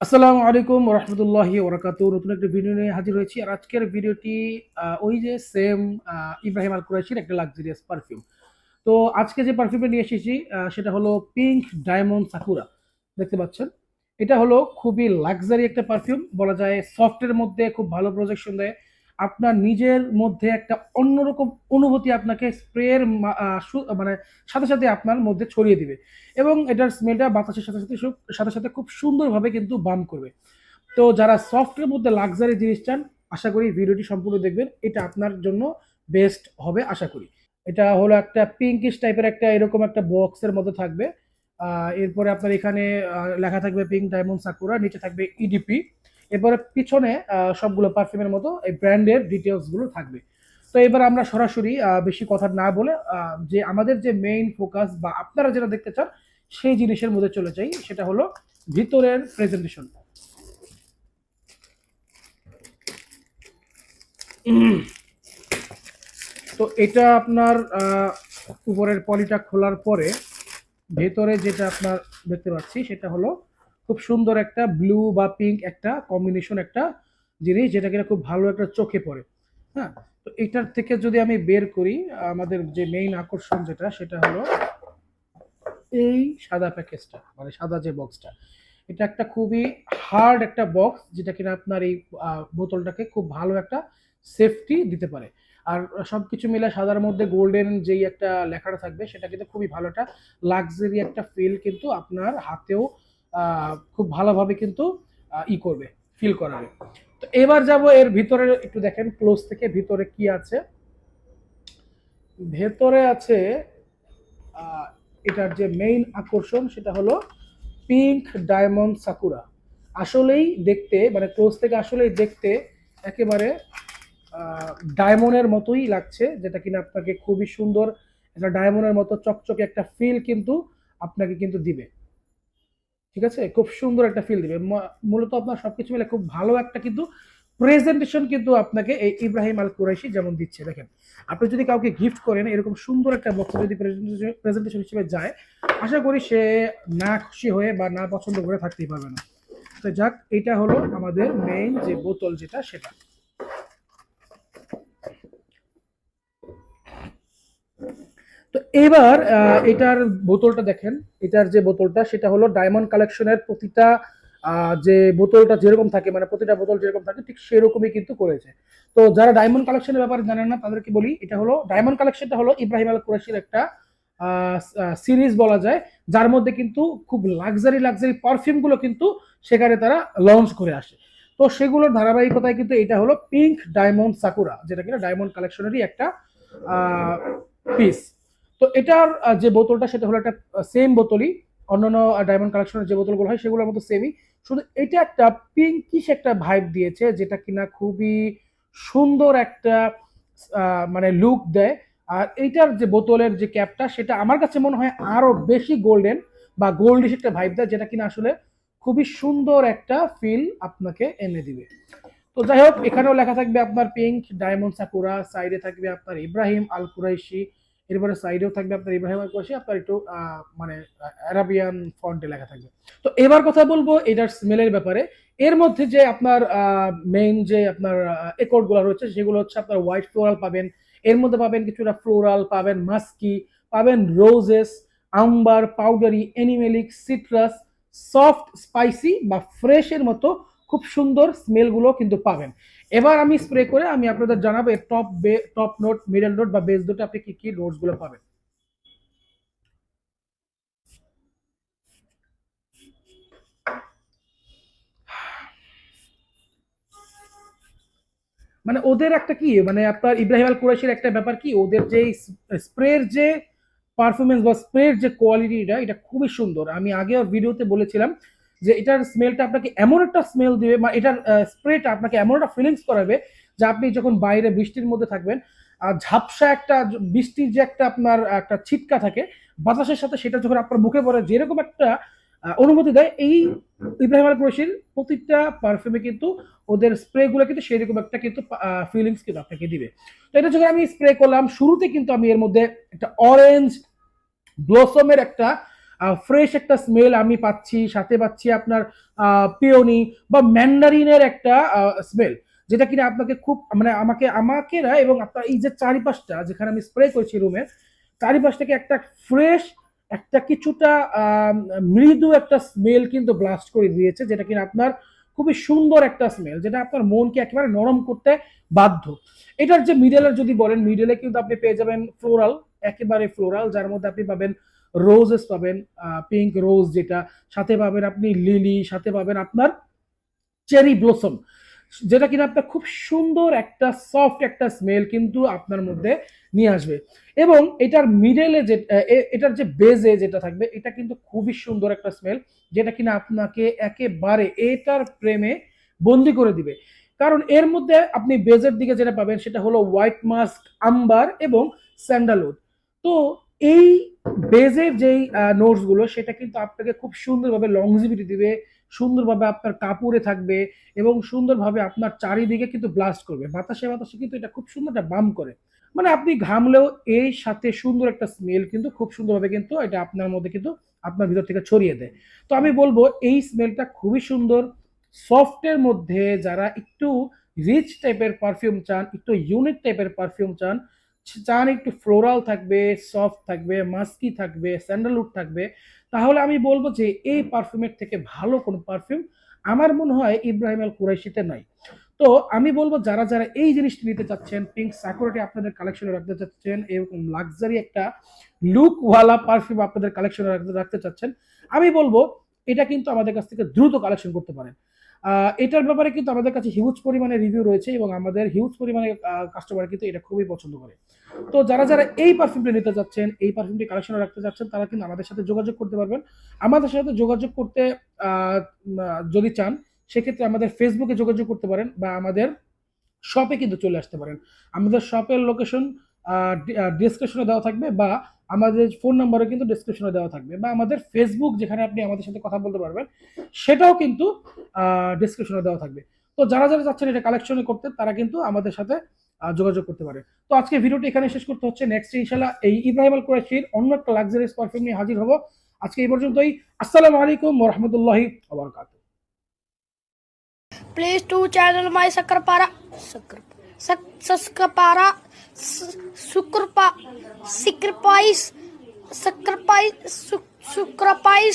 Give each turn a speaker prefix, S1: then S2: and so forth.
S1: আসসালামু আলাইকুম রহমতুল্লাহি ওরাকাতু নতুন একটা ভিডিও নিয়ে হাজির হয়েছি। আর আজকের ভিডিওটি ওই যে সেম ইব্রাহিম আল কুরাইশির একটা লাক্সারিয়াস পারফিউম তো আজকে যে পারফিউমটা নিয়ে এসেছি সেটা হলো পিঙ্ক ডায়মন্ড সাকুরা দেখতে পাচ্ছেন? এটা হলো খুবই লাক্সারি একটা পারফিউম বলা যায় সফটের মধ্যে খুব ভালো প্রজেকশন দেয়। আপনার নিজের মধ্যে একটা অন্যরকম অনুভূতি আপনাকে স্প্রের মানে সাথে সাথে আপনার মধ্যে ছড়িয়ে দিবে এবং এটার স্মেলটা বাতাসের সাথে সাথে সাথে সাথে খুব সুন্দরভাবে কিন্তু বাম করবে। তো যারা সফটের মধ্যে লাক্সারি জিনিস চান, আশা করি ভিডিওটি সম্পূর্ণ দেখবেন। এটা আপনার জন্য বেস্ট হবে, আশা করি। এটা হলো একটা পিঙ্কিশ টাইপের একটা এরকম একটা বক্সের মধ্যে থাকবে। এরপরে আপনার এখানে লেখা থাকবে পিঙ্ক ডায়মন্ড সাকুরা নিচে থাকবে ইডিপি এরপরে পিছনে সবগুলো পারফিউমের মতো এই ব্র্যান্ডের ডিটেলসগুলো থাকবে। তো এবার আমরা সরাসরি বেশি কথা না বলে যে আমাদের যে মেইন ফোকাস বা আপনারা যেটা দেখতে চান, সেই জিনিসের মধ্যে চলে যাই। সেটা হলো ভিতরের প্রেজেন্টেশন তো এটা আপনার উপরের পলিটা খোলার পরে, ভেতরে যেটা আপনার দেখতে পাচ্ছি, সেটা হলো খুব সুন্দর একটা ব্লু বা পিঙ্ক একটা কম্বিনেশন একটা জিনিস যেটা কিনা খুব ভালো একটা চোখে পড়ে হ্যাঁ? তো এটার থেকে যদি আমি বের করি, আমাদের যে মেইন আকর্ষণ যেটা, সেটা হলো এই সাদা প্যাকেজটা মানে সাদা যে বক্সটা এটা একটা খুবই হার্ড একটা বক্স যেটা কিনা আপনার এই বোতলটাকে খুব ভালো একটা সেফটি দিতে পারে। আর সব কিছু মিলে সাদার মধ্যে গোল্ডেন যেই একটা লেখাটা থাকবে, সেটা কিন্তু খুবই ভালো একটা লাক্সারি একটা ফিল কিন্তু আপনার হাতেও খুব ভালোভাবে কিন্তু ই করবে ফিল করাবে। তো এবার যাব এর ভিতরে, একটু দেখেন ক্লোজ থেকে ভিতরে কি আছে। ভেতরে আছে এটার যে মেইন আকর্ষণ, সেটা হলো পিঙ্ক ডায়মন্ড সাকুরা আসলেই দেখতে মানে ক্লোজ থেকে আসলেই দেখতে একেবারে ডায়মন্ডের মতোই লাগছে, যেটা কিনা আপনাকে খুবই সুন্দর, একটা ডায়মন্ডের মতো চকচকে একটা ফিল কিন্তু আপনাকে কিন্তু দিবে। ঠিক আছে? খুব সুন্দর একটা ফিল দিবে। মূলত আপনার সবকিছু মিলে খুব ভালো একটা কিন্তু প্রেজেন্টেশন কিন্তু আপনাকে এই ইব্রাহিম আল কুরাইশি যেমন দিচ্ছে। দেখেন, আপনি যদি কাউকে গিফট করেন, এরকম সুন্দর একটা বক্স যদি প্রেজেন্টেশন হিসেবে যায়, আশা করি সে না খুশি হয়ে বা না পছন্দ করে থাকতেই পারবে না। তো যাক, এটা হলো আমাদের মেইন যে বোতল যেটা, সেটা। তো এবার এটার বোতলটা দেখেন। এটার যে বোতলটা, সেটা হলো ডায়মন্ড কালেকশনের প্রতিটা যে বোতলটা যেরকম থাকে মানে প্রতিটা বোতল যেরকম থাকে, ঠিক সেরকমই কিন্তু করেছে। তো যারা ডায়মন্ড কালেকশনের ব্যাপারে জানেন না, তাদেরকে বলি, এটা হলো ডায়মন্ড কালেকশনটা হলো ইব্রাহিম আল কুরাশির একটা সিরিজ বলা যায়, যার মধ্যে কিন্তু খুব লাক্সারি লাক্সারি পারফিউমগুলো কিন্তু সেখানে তারা লঞ্চ করে আসে। তো সেগুলোর ধারাবাহিকতায় কিন্তু এটা হলো পিঙ্ক ডায়মন্ড সাকুরা যেটা কিনা ডায়মন্ড কালেকশনেরই একটা পিস তো এটার যে বোতলটা, সেটা হলো একটা সেম বোতলই। অন্যান্য ডায়মন্ড কালেকশনের যে বোতলগুলো হয়, সেগুলোর মতো সেমই শুধু এটা একটা পিঙ্কিশ একটা ভাইব দিয়েছে, যেটা কিনা খুবই সুন্দর একটা মানে লুক দেয়। আর এইটার যে বোতলের যে ক্যাপটা সেটা আমার কাছে মনে হয় আরও বেশি গোল্ডেন বা গোল্ডিশ একটা ভাইব দেয়, যেটা কিনা আসলে খুবই সুন্দর একটা ফিল আপনাকে এনে দিবে। তো যাই হোক, এখানেও লেখা থাকবে আপনার পিঙ্ক ডায়মন্ড সাকুরা সাইডে থাকবে আপনার ইব্রাহিম আল কুরাইশি এরপরে সাইডেও থাকবে আপনার ইব্রাহিম আল কুরাইশি আপনার একটু মানে অ্যারাবিয়ান ফন্টে লেখা থাকবে। তো এবার কথা বলব এটার স্মেলের ব্যাপারে। এর মধ্যে যে আপনার মেইন যে আপনার একর্ডগুলো রয়েছে, সেগুলো হচ্ছে আপনার হোয়াইট ফ্লোরাল পাবেন। এর মধ্যে পাবেন কিছুটা ফ্লোরাল পাবেন মাস্কি পাবেন roses amber powdery animalic citrus soft spicy বা ফ্রেশের মতো খুব সুন্দর স্মেলগুলো কিন্তু পাবেন। এবার আমি স্প্রে করে আমি আপনাদের জানাব এর top top note middle note বা বেস নোটে আপনি কি কি নোটসগুলো পাবেন। মানে ওদের একটা কি মানে আপনার ইব্রাহিম আল কুরাইশের একটা ব্যাপার কি, ওদের যে স্প্রের যে পারফরমেন্স বা স্প্রের যে কোয়ালিটিটা এটা খুবই সুন্দর। আমি আগেও ভিডিওতে বলেছিলাম যে এটার স্মেলটা আপনাকে এমন একটা স্মেল দিবে বা এটার স্প্রেটা আপনাকে এমন একটা ফিলিংস করাবে যে আপনি যখন বাইরে বৃষ্টির মধ্যে থাকবেন আর ঝাপসা একটা বৃষ্টির যে একটা আপনার একটা ছিটকা থাকে বাতাসের সাথে সেটা যখন আপনার মুখে পড়ে যেরকম একটা আহ, অনুভূতি দেয় এই ইব্রাহিম আল কুরাইশির প্রতিটা পারফিউমে কিন্তু ওদের স্প্রে গুলো কিন্তু সেরকম একটা কিন্তু ফিলিংস কিন্তু আপনাকে দিবে। তো এটা যখন আমি স্প্রে করলাম শুরুতে কিন্তু আমি এর মধ্যে একটা অরেঞ্জ ব্লসমের একটা ফ্রেশ একটা স্মেল আমি পাচ্ছি, সাথে পাচ্ছি আপনার পিওনি বা ম্যান্ডারিনের একটা স্মেল যেটা কিনা আপনাকে খুব মানে আমাকে আমাকে না এবং আপনার এই যে চারিপাশটা যেখানে আমি স্প্রে করছি রুমের চারিপাশটাকে একটা ফ্রেশ একটা কিছুটা মৃদু একটা স্মেল কিন্তু ব্লাস্ট করে দিয়েছে, যেটা কিনা আপনার খুবই সুন্দর একটা স্মেল যেটা আপনার মনকে একেবারে নরম করতে বাধ্য। এটার যে মিডলের যদি বলেন মিডলে কিন্তু আপনি পেয়ে যাবেন ফ্লোরাল একেবারে ফ্লোরাল যার মধ্যে আপনি পাবেন রোজেস পাবেন পিঙ্ক রোজ যেটা, সাথে পাবেন আপনি লিলি সাথে পাবেন আপনার চেরি ব্লসম যেটা কিনা আপনার খুব সুন্দর একটা সফট একটা স্মেল কিন্তু আপনার মধ্যে নিয়ে আসবে। এবং এটার মিডেলে যে এটার যে বেজে যেটা থাকবে, এটা কিন্তু খুবই সুন্দর একটা স্মেল যেটা কিনা আপনাকে একেবারে এটার প্রেমে বন্দি করে দিবে। কারণ এর মধ্যে আপনি বেজের দিকে যেটা পাবেন, সেটা হলো হোয়াইট মাস্ক আম্বার এবং স্যান্ডালউড তো এই বেজের যেই নোটসগুলো, সেটা কিন্তু আপনাকে খুব সুন্দরভাবে লংজিভিটি দিবে, সুন্দরভাবে আপনার কাপড়ে থাকবে এবং সুন্দরভাবে আপনার চারিদিকে কিন্তু ব্লাস্ট করবে। বাতাসে বাতাসে কিন্তু এটা খুব সুন্দর একটা বাম করে। মানে আপনি ঘামলেও এই সাথে সুন্দর একটা স্মেল কিন্তু খুব সুন্দরভাবে কিন্তু এটা আপনার মধ্যে কিন্তু আপনার ভিতর থেকে ছড়িয়ে দেয়। তো আমি বলব, এই স্মেলটা খুবই সুন্দর। সফটের মধ্যে যারা একটু রিচ টাইপের পারফিউম চান, একটু ইউনিক টাইপের পারফিউম চান চান একটু ফ্লোরাল থাকবে সফট থাকবে মাস্কি থাকবে স্যান্ডালউড থাকবে, তাহলে আমি বলব যে এই পারফিউমের থেকে ভালো কোনো পারফিউম আমার মনে হয় ইব্রাহিম আল কুরাইশিতে নাই। তো আমি বলব যারা যারা এই জিনিসটি নিতে চাচ্ছেন পিঙ্ক সাকুরিটি আপনাদের কালেকশনে রাখতে চাচ্ছেন, এরকম লাক্সারি একটা লুকওয়ালা পারফিউম আপনাদের কালেকশনে রাখতে রাখতে চাচ্ছেন, আমি বলব এটা কিন্তু আমাদের কাছ থেকে দ্রুত কালেকশন করতে পারেন। এটার ব্যাপারে কিন্তু আমাদের কাছে হিউজ পরিমাণে রিভিউ রয়েছে এবং আমাদের হিউজ পরিমাণে কাস্টমার কিন্তু এটা খুবই পছন্দ করে। তো যারা যারা এই পারফিউমটি নিতে চাচ্ছেন এই পারফিউমটি কালেকশনে রাখতে চাচ্ছেন তারা কিন্তু আমাদের সাথে যোগাযোগ করতে পারবেন। আমাদের সাথে যোগাযোগ করতে যদি চান, সেক্ষেত্রে আমাদের ফেসবুকে যোগাযোগ করতে পারেন বা আমাদের শপে কিন্তু চলে আসতে পারেন। আমাদের শপের লোকেশন ডিসক্রিপশনে দেওয়া থাকবে বা আমাদের ফোন নাম্বারও কিন্তু ডিসক্রিপশনে দেওয়া থাকবে বা আমাদের ফেসবুক যেখানে আপনি আমাদের সাথে কথা বলতে পারবেন, সেটাও কিন্তু ডিসক্রিপশনে দেওয়া থাকবে। তো যারা যারা চাচ্ছেন এটা কালেকশনে করতে, তারা কিন্তু আমাদের সাথে যোগাযোগ করতে পারে। তো আজকে ভিডিওটি এখানে শেষ করতে হচ্ছে। নেক্সট ইনশাল্লাহ এই ইব্রাহিম আল কুরাশির অন্য একটা লাক্সারিয়াস পারফিউম নিয়ে হাজির হব। আজকে এই পর্যন্তই। আসসালামু আলাইকুম ওয়া রাহমাতুল্লাহি
S2: রহমতুল্লাহি আবরকাত প্লিজ টু চ্যানেল মাই সকরপারা সকর সকরপারা সুকরপা সিকরপাইস সকরপাইস সুকরপাইস